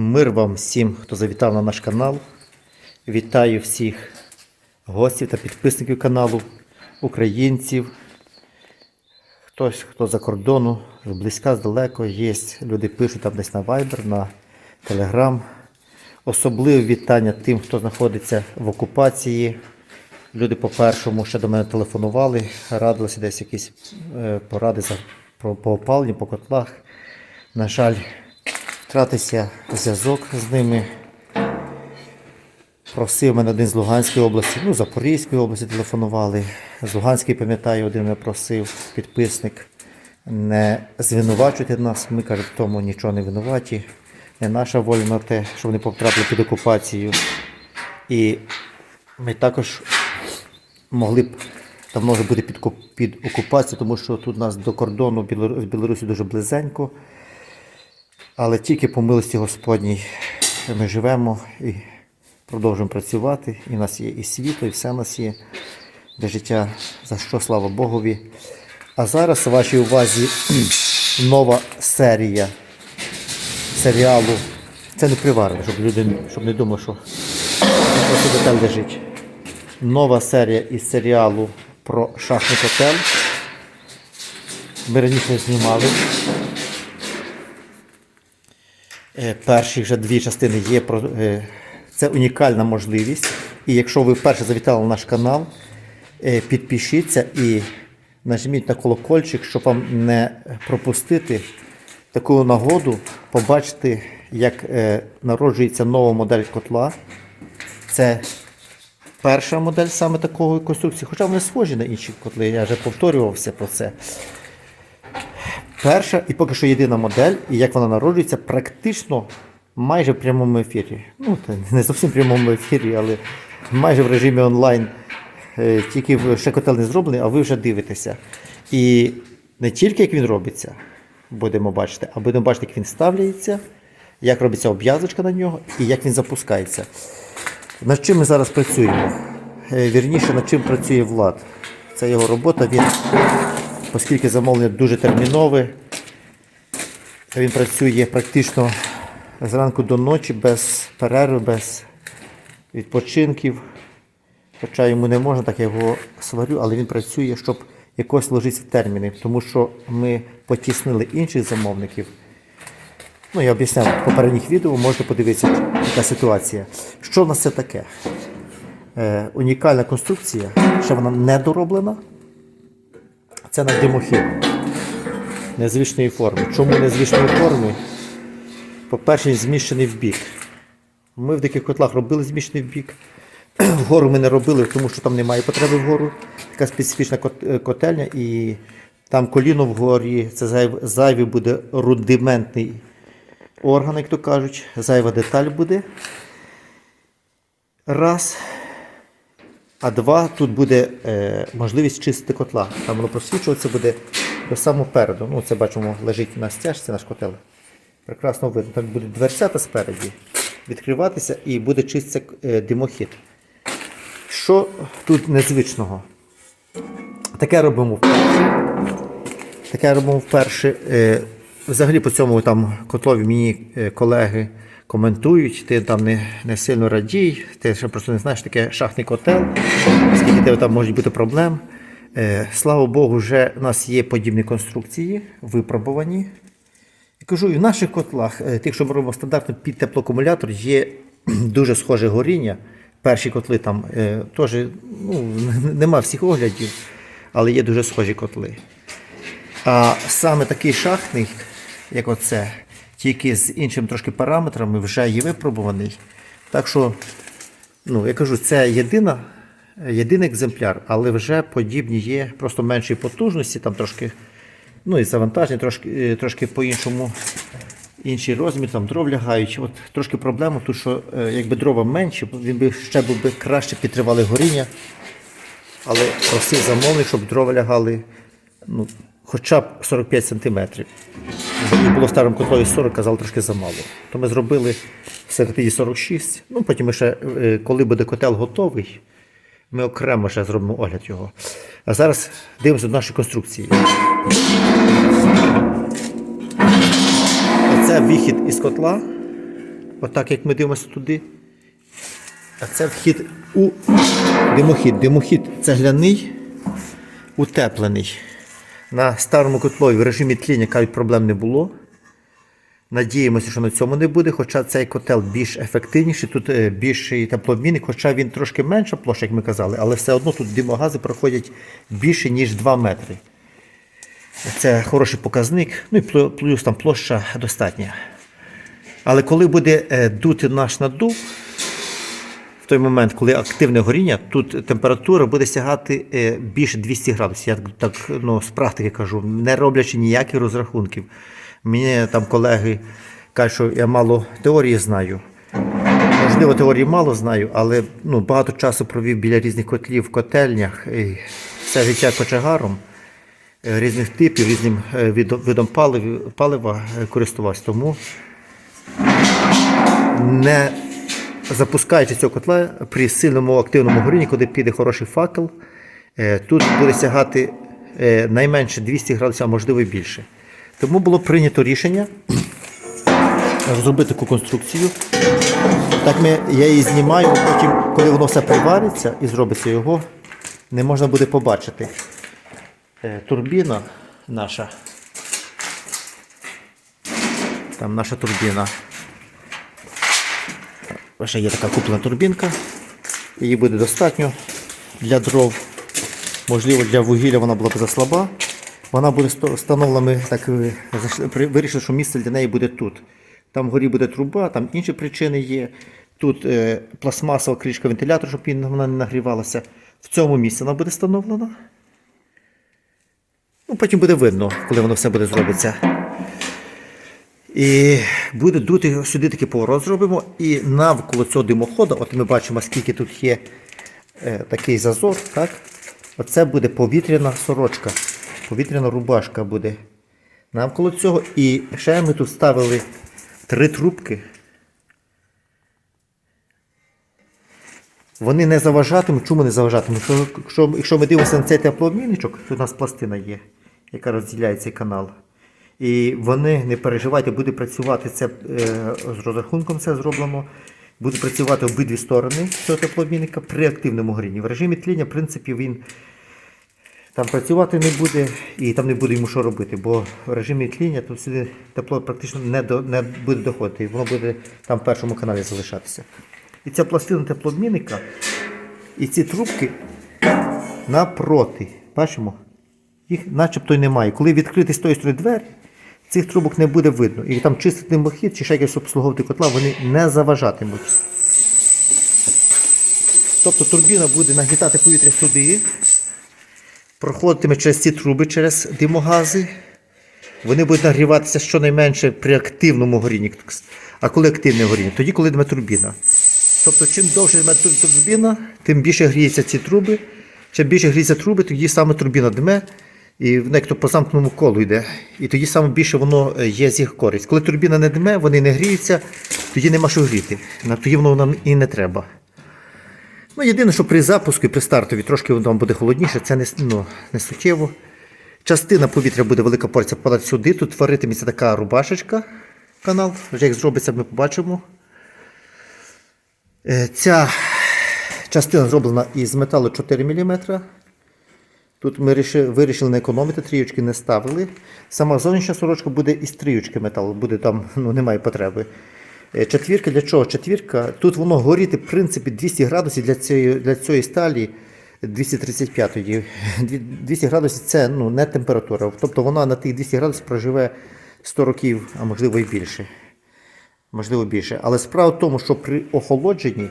Мир вам всім, хто завітав на наш канал. Вітаю всіх гостів та підписників каналу, українців, хтось, хто за кордону, зблизька, здалеко. Є люди пишуть там десь на Viber, на Telegram. Особливе вітання тим, хто знаходиться в окупації. Люди по-першому ще до мене телефонували, радилися десь якісь е, поради по опаленню, по котлах. На жаль, втратився зв'язок з ними. Просив мене один з Луганської області, ну, Запорізької області телефонували. З Луганської, пам'ятаю, один мене просив, підписник, не звинувачуйте нас. Ми каже, тому нічого не винуваті. Не наша воля на те, що вони потрапили під окупацію. І ми також могли б давно вже бути під окупацією, тому що тут у нас до кордону з Білорусі дуже близенько. Але тільки по милості Господній ми живемо і продовжуємо працювати. І в нас є і світло, і все в нас є для життя, за що слава Богові. А зараз у вашій увазі нова серія серіалу. Це не приварено, щоб люди щоб не думали, що просто деталь лежить. Нова серія із серіалу про шахтний котел. Ми раніше знімали. Е, Перші вже дві частини є. е, Це унікальна можливість. І якщо ви вперше завітали на наш канал, е, підпишіться і нажміть на колокольчик, щоб вам не пропустити таку нагоду, побачити, як народжується нова модель котла. Це перша модель саме такої конструкції, хоча вони схожі на інші котли, я вже повторювався про це. Перша і поки що єдина модель, і як вона народжується, практично майже в прямому ефірі. Ну, не зовсім в прямому ефірі, але майже в режимі онлайн. Е, Тільки ще котел не зроблений, а ви вже дивитеся. І не тільки як він робиться, будемо бачити, а будемо бачити, як він ставляється, як робиться обв'язочка на нього і як він запускається. Над чим ми зараз працюємо? Е, Вірніше, над чим працює Влад. Це його робота. Він оскільки замовлення дуже термінове, він працює практично зранку до ночі без перерви, без відпочинків. Хоча йому не можна, так я його сварю, але він працює, щоб якось ложитися в терміни, тому що ми потіснили інших замовників. Ну, я об'ясняв в попередніх відео, можете подивитися, яка ситуація. Що в нас це таке? Е, унікальна конструкція, ще вона не дороблена. Це на димохід незвичної форми. Чому незвичної форми? По-перше, зміщений в бік. Ми в таких котлах робили зміщений в бік. Вгору ми не робили, тому що там немає потреби вгору. Така специфічна е, котельня, і там коліно вгорі, це зайвий буде рудиментний орган, як то кажуть, зайва деталь буде. Раз. А два, тут буде е, можливість чистити котла. Там воно просвічуватися буде до самого переду. Ну, це бачимо, лежить на стяжці наш котел. Прекрасно видно. Там буде дверцята спереді відкриватися і буде чиститися е, димохід. Що тут незвичного? Таке робимо вперше. Таке робимо вперше. Е, Взагалі по цьому там котлові мені е, колеги коментують, ти там не, не сильно радій, ти ще просто не знаєш таке шахтний котел, скільки тебе там можуть бути проблем. Е, Слава Богу, вже у нас є подібні конструкції, випробувані. Я кажу, і в наших котлах, е, тих, що ми робимо стандартно під теплоакумулятор, є дуже схоже горіння. Перші котли там е, теж ну, нема всіх оглядів, але є дуже схожі котли. А саме такий шахтний, як оце, тільки з іншим трошки параметрами, вже є випробуваний. Так що, ну, я кажу, це єдина, єдиний екземпляр, але вже подібні є, просто меншої потужності, там трошки, ну і завантаження, трошки, е, трошки по-іншому. Інший розмір, там дров лягають. От трошки проблема, тут що е, якби дрова менші, він би ще був би краще підтривали горіння. Але просив замовник, щоб дрова лягали ну, хоча б 45 см. І було в старому котлові 40, казали трошки замало. То ми зробили в середині 46. Ну, потім ми ще, е, коли буде котел готовий, ми окремо ще зробимо огляд його. А зараз дивимося до нашої конструкції. Це вихід із котла. отак як ми дивимося туди. А це вхід у димохід. Димохід цегляний, утеплений. На старому котлові в режимі тління кажуть, проблем не було. Надіємося, що на цьому не буде, хоча цей котел більш ефективніший, тут е, більший теплообмінник, хоча він трошки менша площа, як ми казали, але все одно тут димогази проходять більше, ніж 2 метри. Це хороший показник, ну і плюс там площа достатня. Але коли буде е, дути наш надув, в той момент, коли активне горіння, тут температура буде сягати е, більше 200 градусів. Я так ну, з практики кажу, не роблячи ніяких розрахунків. Мені там колеги кажуть, що я мало теорії знаю. Можливо, теорії мало знаю, але ну, багато часу провів біля різних котлів в котельнях. І все життя кочегаром е, різних типів, різним е, видом, видом палив, палива користувався. Тому не запускаючи цього котла при сильному активному горінні, коли піде хороший факел, е, тут буде сягати е, найменше 200 градусів, а можливо і більше. Тому було прийнято рішення зробити таку конструкцію. Так ми, я її знімаю, потім, коли воно все привариться і зробиться його, не можна буде побачити. Е, Турбіна наша. Там наша турбіна. Ще є така куплена турбінка. Її буде достатньо для дров. Можливо, для вугілля вона була б заслаба. Вона буде встановлена, так е, вирішили, що місце для неї буде тут. Там вгорі буде труба, там інші причини є. Тут е, пластмасова кришка вентилятора, щоб вона не нагрівалася. В цьому місці вона буде встановлена. Ну, потім буде видно, коли воно все буде зробиться. І буде дути сюди такий поворот зробимо. І навколо цього димоходу, от ми бачимо, скільки тут є е, такий зазор, так? Оце буде повітряна сорочка, повітряна рубашка буде навколо цього. І ще ми тут ставили три трубки. Вони не заважатимуть. Чому не заважатимуть? Якщо, якщо, ми дивимося на цей теплообмінничок, тут у нас пластина є, яка розділяє цей канал. І вони не переживайте, буде працювати це е, з розрахунком, це зроблено. Буде працювати обидві сторони цього теплообмінника при активному горінні. В режимі тління, в принципі, він там працювати не буде і там не буде йому що робити, бо в режимі тління тут сюди тепло практично не, до, не буде доходити, воно буде там в першому каналі залишатися. І ця пластина теплообмінника, і ці трубки напроти. Бачимо? Їх начебто й немає. Коли відкрити з тої сторони двері, цих трубок не буде видно. І там чистити димохід чи ще якось обслуговувати котла, вони не заважатимуть. Тобто турбіна буде нагнітати повітря сюди, проходитиме через ці труби, через димогази. Вони будуть нагріватися щонайменше при активному горінні. А коли активне горіння? Тоді, коли йде турбіна. Тобто, чим довше йде турбіна, тим більше гріються ці труби. Чим більше гріються труби, тоді саме турбіна дме, і воно як то по замкненому колу йде. І тоді саме більше воно е, є з їх користь. Коли турбіна не дме, вони не гріються, тоді нема що гріти. Тоді воно нам і не треба. Ну, єдине, що при запуску і при стартові трошки воно буде холодніше, це не, ну, не суттєво. Частина повітря буде велика порція попадати сюди. Тут творитиметься така рубашечка, канал. Вже як зробиться, ми побачимо. Е, Ця частина зроблена із металу 4 мм. Тут ми ріши- вирішили не економити, трієчки не ставили. Сама зовнішня сорочка буде із трієчки металу, буде там, ну немає потреби. Е, Четвірка для чого? Четвірка, тут воно горіти, в принципі, 200 градусів для цієї, для цієї сталі 235-ї. 200 градусів це ну, не температура. Тобто вона на тих 200 градусів проживе 100 років, а можливо і більше. Можливо, більше. Але справа в тому, що при охолодженні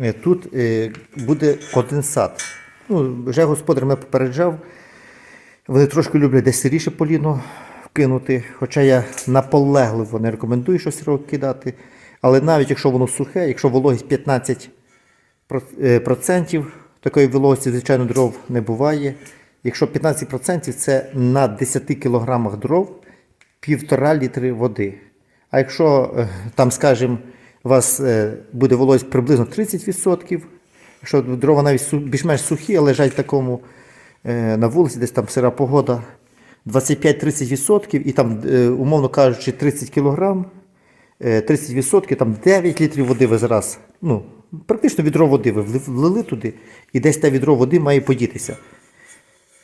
Е, Тут е, буде конденсат. Ну, вже господар мене попереджав. Вони трошки люблять десь сиріше поліно вкинути. Хоча я наполегливо не рекомендую щось кидати. Але навіть якщо воно сухе, якщо вологість 15 про- е, такої вологості, звичайно, дров не буває. Якщо 15% це на 10 кг дров півтора літри води. А якщо е, там, скажімо, у вас е, буде вологість приблизно 30%, якщо дрова навіть більш-менш сухі, а лежать в такому е, на вулиці, десь там сира погода, 25-30% і там, е, умовно кажучи, 30 кг, е, 30%, там 9 літрів води ви зараз, ну, практично відро води ви влили туди, і десь те відро води має подітися.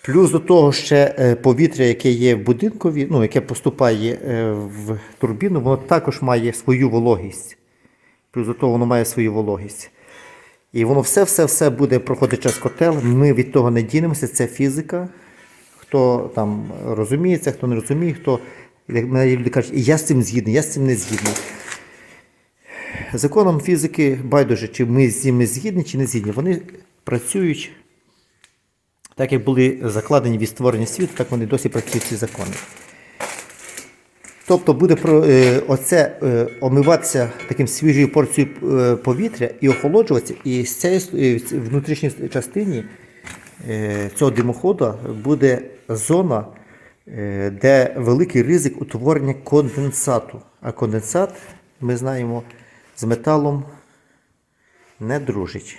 Плюс до того ще е, повітря, яке є в будинкові, ну, яке поступає в турбіну, воно також має свою вологість. Плюс до того воно має свою вологість. І воно все-все-все буде проходити через котел. Ми від того не дінемося, це фізика. Хто там розуміється, хто не розуміє, хто як мене люди кажуть, і я з цим згідний, я з цим не згідний. Законом фізики байдуже, чи ми з цим згідні, чи не згідні. Вони працюють так, як були закладені від створення світу, так вони досі працюють ці закони. Тобто буде е, оце е, омиватися таким свіжою порцією е, повітря і охолоджуватися, і з цієї внутрішній частині цього димоходу буде зона, де великий ризик утворення конденсату. А конденсат, ми знаємо, з металом не дружить.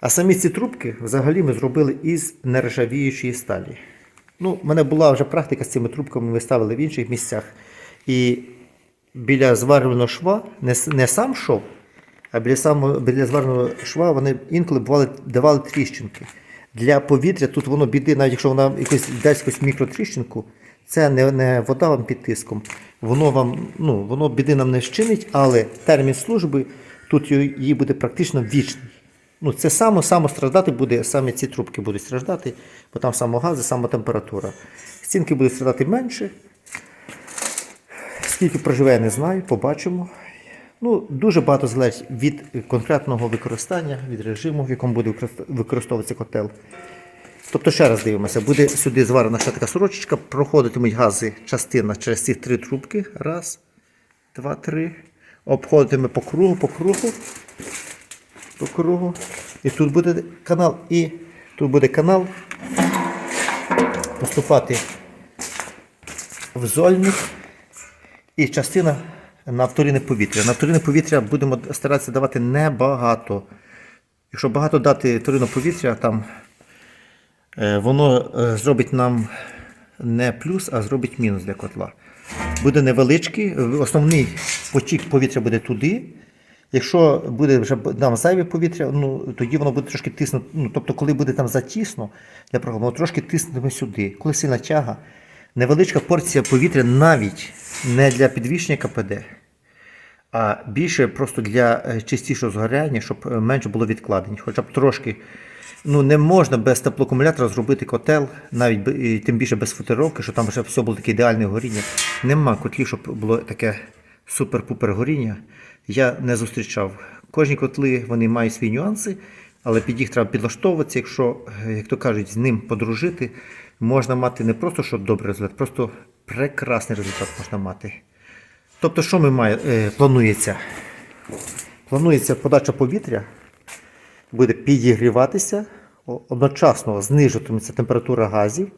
А самі ці трубки взагалі ми зробили із нержавіючої сталі. Ну, в мене була вже практика з цими трубками, ми ставили в інших місцях. І біля зварювального шва, не, не сам шов, а біля, самого, біля зварювального шва вони інколи бували, давали тріщинки. Для повітря тут воно біди, навіть якщо вона якось дасть якусь мікротріщинку, це не, не вода вам під тиском. Воно вам, ну, воно біди нам не щинить, але термін служби тут її буде практично вічний. Ну, це само, само страждати буде, саме ці трубки будуть страждати, бо там само гази, сама температура. Стінки будуть страждати менше. Скільки проживе, я не знаю, побачимо. Ну, дуже багато залежить від конкретного використання, від режиму, в якому буде використовуватися котел. Тобто, ще раз дивимося, буде сюди зварена ще така сорочечка, проходитимуть гази частина через ці три трубки. Раз, два, три. Обходитиме по кругу, по кругу по кругу. І тут буде канал, і тут буде канал поступати в зольник і частина на вторинне повітря. На вторинне повітря будемо старатися давати небагато. Якщо багато дати вторинного повітря, там е, воно е, зробить нам не плюс, а зробить мінус для котла. Буде невеличкий, е, основний потік повітря буде туди. Якщо буде вже нам зайве повітря, ну тоді воно буде трошки тиснути. Ну, тобто, коли буде там затісно для програму, трошки тиснутиме сюди. Коли сильна тяга, невеличка порція повітря навіть не для підвищення КПД, а більше просто для е, чистішого згоряння, щоб е, менше було відкладень. Хоча б трошки. Ну, не можна без теплоакумулятора зробити котел, навіть і тим більше без футировки, що там вже все було таке ідеальне горіння. Нема котлів, щоб було таке супер-пупер горіння. Я не зустрічав. Кожні котли вони мають свої нюанси, але під їх треба підлаштовуватися. Якщо, як то кажуть, з ним подружити, можна мати не просто що добрий результат, просто прекрасний результат можна мати. Тобто, що ми маємо, е, планується? Планується подача повітря, буде підігріватися, одночасно знижуватиметься температура газів.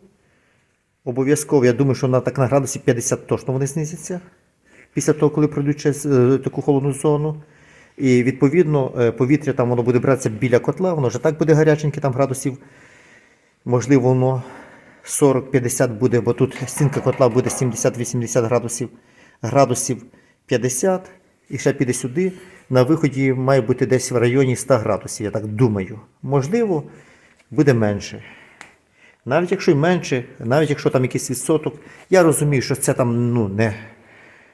Обов'язково, я думаю, що на так на градусі 50 точно вони знизяться після того, коли пройдуть через е, таку холодну зону. І відповідно е, повітря там воно буде братися біля котла, воно вже так буде гаряченьке, там градусів. Можливо, воно 40-50 буде, бо тут стінка котла буде 70-80 градусів, градусів 50 і ще піде сюди. На виході має бути десь в районі 100 градусів, я так думаю. Можливо, буде менше. Навіть якщо й менше, навіть якщо там якийсь відсоток, я розумію, що це там ну, не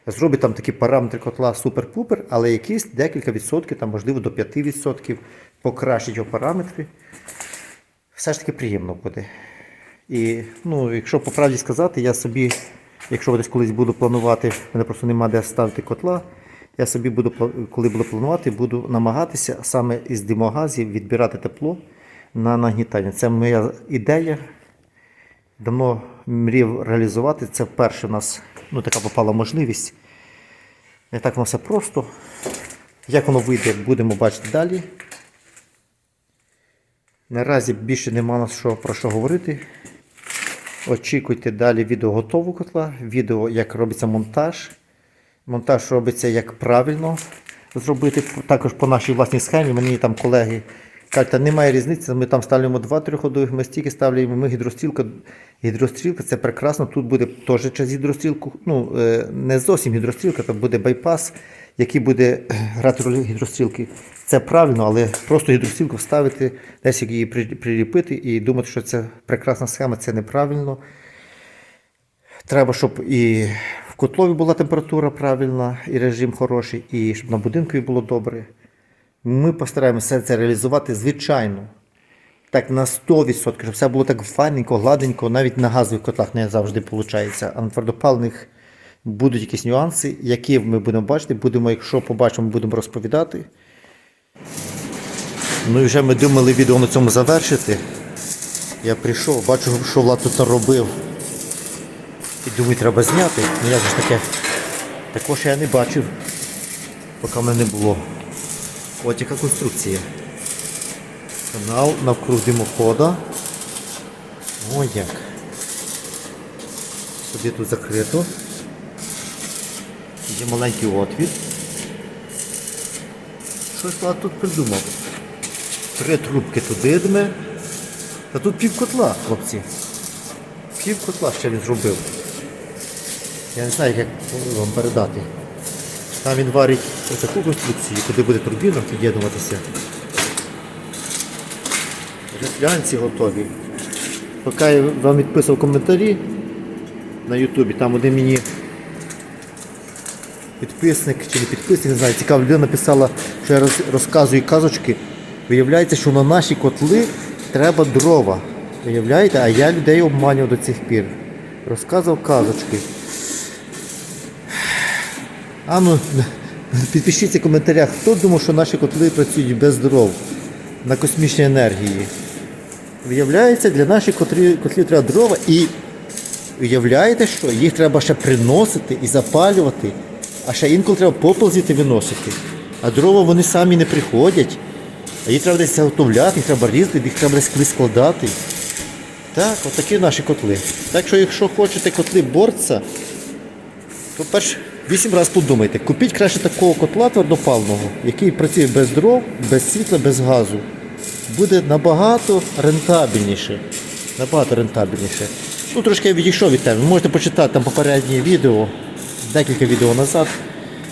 зробить там такі параметри котла супер-пупер, але якісь декілька відсотків, там, можливо, до 5% покращить його параметри. Все ж таки приємно буде. І ну, якщо по правді сказати, я собі, якщо десь колись буду планувати, в мене просто нема де ставити котла. Я собі буду, коли буду планувати, буду намагатися саме із димогазів відбирати тепло на нагнітання. Це моя ідея. Давно мріяв реалізувати. Це вперше в нас ну, така попала можливість. Не так воно все просто. Як воно вийде, будемо бачити далі. Наразі більше нема нас що, про що говорити. Очікуйте далі відео готову котла, відео, як робиться монтаж. Монтаж робиться як правильно зробити. Також по нашій власній схемі. Мені там колеги Кажуть, та немає різниці, ми там ставимо два трьохходових, ми стільки ставляємо, ми гідрострілка. Гідрострілка це прекрасно. Тут буде теж через гідрострілку. Ну, е, не зовсім гідрострілка, там буде байпас, який буде грати роль гідрострілки. Це правильно, але просто гідрострілку вставити, десь її приліпити і думати, що це прекрасна схема, це неправильно. Треба, щоб і в котлові була температура правильна, і режим хороший, і щоб на будинкові було добре. Ми постараємося це реалізувати звичайно. Так на 100%, щоб все було так файненько, гладенько, навіть на газових котлах не завжди виходить. А на твердопаливних будуть якісь нюанси, які ми будемо бачити. Будемо, якщо побачимо, будемо розповідати. Ну і вже ми думали відео на цьому завершити. Я прийшов, бачу, що Влад тут наробив. І думаю, треба зняти. Ну же ж таке? Також я не бачив, поки мене не було. От яка конструкція. Канал навкруг димохода. О як. Сюди тут закрито. Є маленький отвір. Щось я тут придумав. Три трубки туди дме. Та тут пів котла, хлопці. Пів котла ще він зробив. Я не знаю, як вам передати. Там він варить таку конструкцію, куди буде турбіна під'єднуватися. Глянці готові. Поки я вам відписав коментарі на Ютубі, там один мені підписник чи не підписник, не знаю, цікава людина написала, що я розказую казочки. Виявляється, що на наші котли треба дрова. Виявляєте, а я людей обманював до цих пір. Розказував казочки. А ну, підпишіться в коментарях, хто думав, що наші котли працюють без дров на космічній енергії. Виявляється, для наших котлів, котлів треба дрова і уявляєте, що їх треба ще приносити і запалювати, а ще інколи треба попел звідти виносити. А дрова вони самі не приходять. А їх треба десь заготовляти, їх треба різати, їх треба десь кудись складати. Так, отакі наші котли. Так що, якщо хочете котли борця, то перш вісім разів подумайте. Купіть краще такого котла твердопального, який працює без дров, без світла, без газу. Буде набагато рентабельніше. Набагато рентабельніше. Ну, трошки я відійшов від теми. Ви можете почитати там попереднє відео, декілька відео назад.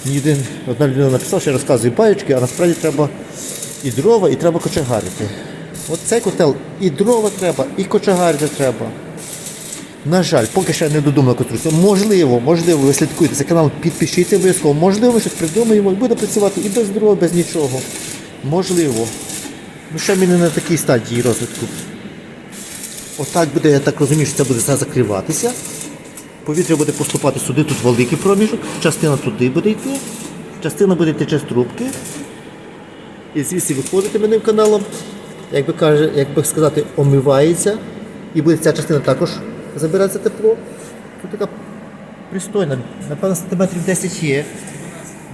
Мені один, одна людина написала, що я розказую баючки, а насправді треба і дрова, і треба кочегарити. От цей котел і дрова треба, і кочегарити треба. На жаль, поки ще не додумала конструкцію. Можливо, можливо, ви слідкуєте за канал, підпишіться обов'язково. Можливо, щось придумаємо, і буде працювати і без дрова, без нічого. Можливо. Ну ще ми не на такій стадії розвитку. Отак буде, я так розумію, що це буде все закриватися. Повітря буде поступати сюди, тут великий проміжок, частина туди буде йти, частина буде йти через трубки. І звідси виходити мене каналом, як би, каже, як би сказати, омивається. І буде ця частина також забиратися тепло. Тут така пристойна, напевно, сантиметрів 10 є.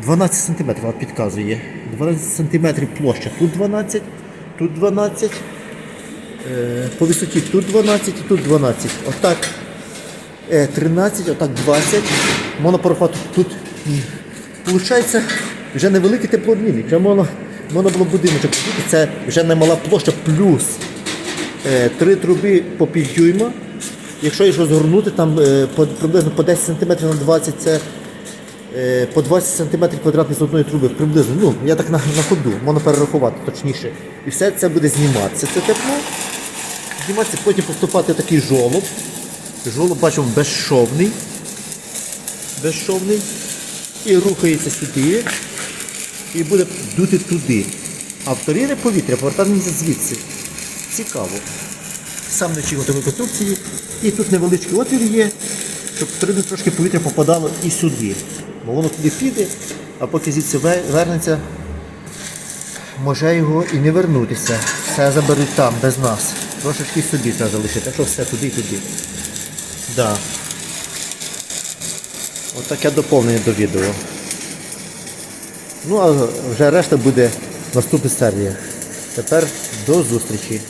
12 сантиметрів от підказує. 12 сантиметрів площа. Тут 12, тут 12. Е, по висоті тут 12 і тут 12. Отак е, 13, отак 20. Можна порахувати тут. Получається вже невеликий теплообмінник. Вже можна, можна було будиночок. Це вже немала площа плюс е, три труби по півдюйма. Якщо їх розгорнути, там е, по, приблизно по 10 см на 20 це е, по 20 см квадратних з одної труби. Приблизно, ну, я так на, на ходу, можна перерахувати точніше. І все це буде зніматися. Це тепло. Зніматися, потім поступати такий жолоб. Жолоб, бачимо, безшовний. Безшовний. І рухається сюди. І буде дути туди. А вторинне повітря повертатиметься звідси. Цікаво. Сам вночі готові конструкції. І тут невеличкий отвір є, щоб вторинне трошки повітря попадало і сюди. Бо воно туди піде, а поки звідси вернеться, може його і не вернутися. Все заберуть там, без нас. Трошечки собі треба залишити, а що все туди і туди. Да. Ось таке доповнення до відео. Ну а вже решта буде в наступних серіях. Тепер до зустрічі.